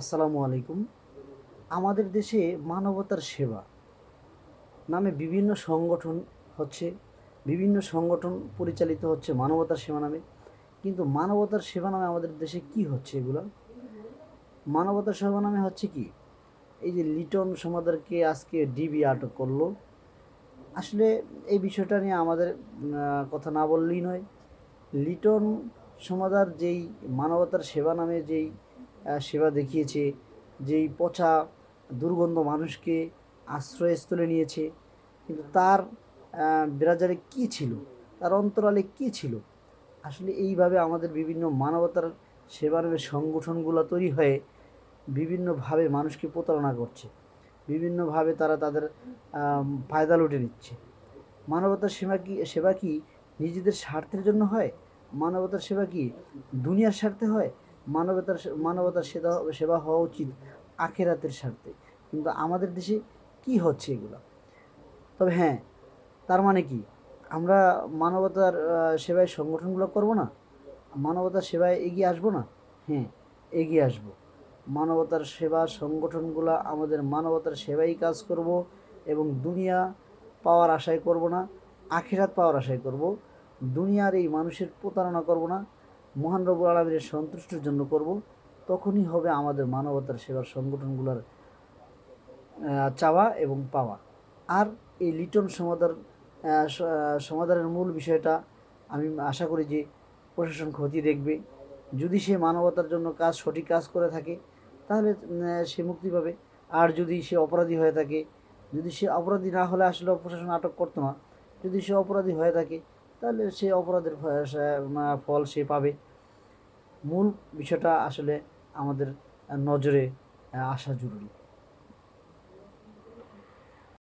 আসসালামু আলাইকুম। আমাদের দেশে মানবতার সেবা নামে বিভিন্ন সংগঠন হচ্ছে, বিভিন্ন সংগঠন পরিচালিত হচ্ছে মানবতার সেবা নামে। কিন্তু মানবতার সেবা নামে আমাদের দেশে কি হচ্ছে এগুলো? মানবতার সেবা নামে হচ্ছে কি? এই যে লিটন সমাদারকে আজকে ডিবি আটক করল। আসলে এই বিষয়টা নিয়ে আমাদের কথা না বললেই নয়। লিটন সমাদার যেই মানবতার সেবা নামে যেই সেবা দেখিয়েছে যেই পচা দুর্গন্ধ মানুষকে আশ্রয়স্থলে নিয়েছে। কিন্তু তার বিরাজারে কী ছিল? তার অন্তরালে কী ছিল? আসলে এইভাবে আমাদের বিভিন্ন মানবতার সেবা নামে সংগঠনগুলো তৈরি হয়ে বিভিন্নভাবে মানুষকে প্রতারণা করছে। বিভিন্নভাবে তারা তাদের ফায়দা লুটে নিচ্ছে। মানবতার সেবা কি সেবা কি নিজেদের স্বার্থের জন্য হয়? মানবতার সেবা কি দুনিয়ার স্বার্থে হয়? মানবতার মানবতার সেবা সেবা হওয়া উচিত আখেরাতের স্বার্থে। কিন্তু আমাদের দেশে কি হচ্ছে এগুলো? তবে হ্যাঁ তার মানে কি? আমরা মানবতার সেবায় সংগঠনগুলো করব না? মানবতার সেবায় এগিয়ে আসব না? হ্যাঁ এগিয়ে আসব। মানবতার সেবা সংগঠনগুলো আমাদের মানবতার সেবাই কাজ করব এবং দুনিয়া পাওয়ার আশায় করব না, আখিরাত পাওয়ার আশায় করব। দুনিয়ার এই মানুষের প্রতারণা করব না মহান রবুল আলমীর সন্তুষ্টির জন্য করব তখনই হবে আমাদের মানবতার সেবার সংগঠনগুলোর চাওয়া এবং পাওয়া। আর এই লিটন সমাদার আহ, স- আহ, সমাধানের মূল বিষয়টা আমি আশা করি যে প্রশাসন ক্ষতি দেখবে। যদি সে মানবতার জন্য কাজ সঠিক কাজ করে থাকে তাহলে সে মুক্তি পাবে। আর যদি সে অপরাধী হয়ে থাকে যদি সে অপরাধী না হলে আসলে প্রশাসন আটক করতো না। যদি সে অপরাধী হয়ে থাকে তাহলে সে অপরাধের ফল সে পাবে। মূল বিষয়টা আসলে আমাদের নজরে আসা জরুরি।